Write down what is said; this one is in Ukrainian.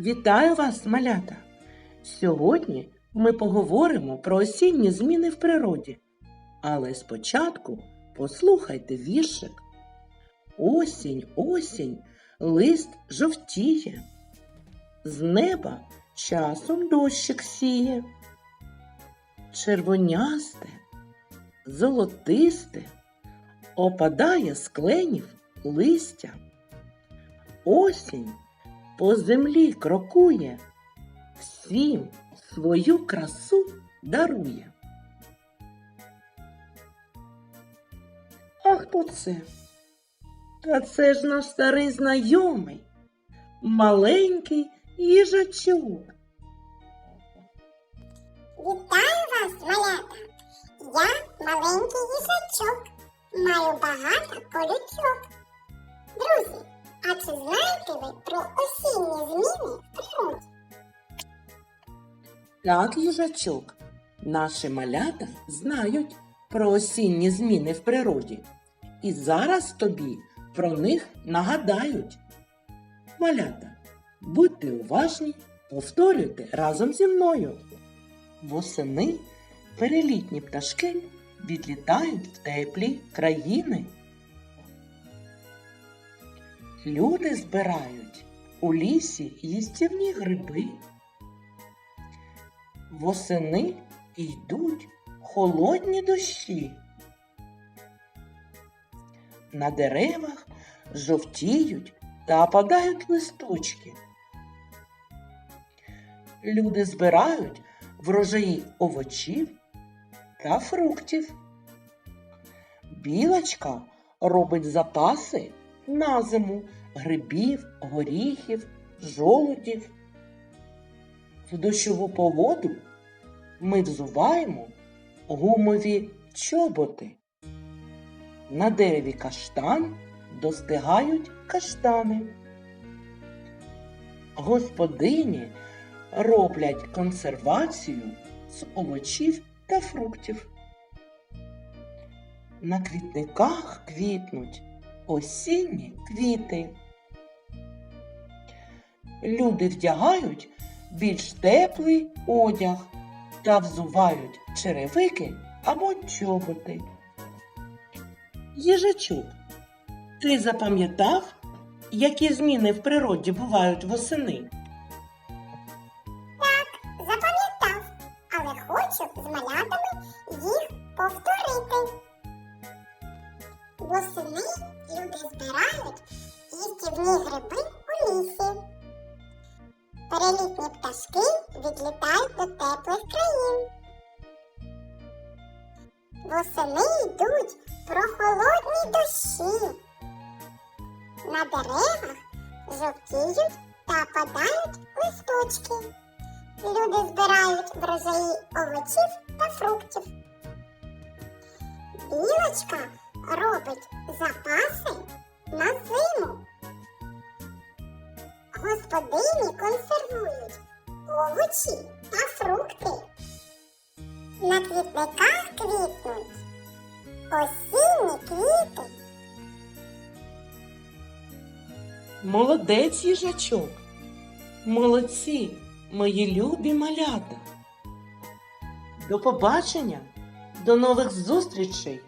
Вітаю вас, малята! Сьогодні ми поговоримо про осінні зміни в природі. Але спочатку послухайте віршик. Осінь, осінь, лист жовтіє. З неба часом дощик сіє. Червонясте, золотисте, опадає з кленів листя. Осінь по землі крокує, всім свою красу дарує. А хто це? Та це ж наш старий знайомий, маленький їжачок. Вітаю вас, малята! Я маленький їжачок. Маю багато колючок. Друзі, а чи знаєте ви про осінні зміни в природі? Так, їжачок, наші малята знають про осінні зміни в природі. І зараз тобі про них нагадають. Малята, будьте уважні, повторюйте разом зі мною. Восени перелітні пташки відлітають в теплі країни. Люди збирають у лісі їстівні гриби. Восени йдуть холодні дощі. На деревах жовтіють та опадають листочки. Люди збирають врожаї овочів та фруктів. Білочка робить запаси на зиму грибів, горіхів, жолудів. В дощову погоду ми взуваємо гумові чоботи. На дереві каштан достигають каштани. Господині роблять консервацію з овочів та фруктів. На квітниках квітнуть осінні квіти. Люди вдягають більш теплий одяг та взувають черевики або чоботи. Їжачок, ти запам'ятав, які зміни в природі бувають восени? Так, Запам'ятав, але хочу з малятами їх повторити. Восени збирають їстівні гриби у лісі. Перелітні пташки відлітають до теплих країн. Восени йдуть прохолодні дощі. На деревах жовтіють та опадають листочки. Люди збирають врожаї овочів та фруктів. Білочка робить запаси Господині консервують овочі та фрукти. На квітниках квітнуть осінні квіти. Молодець їжачок. Молодці, мої любі малята. До побачення, до нових зустрічей!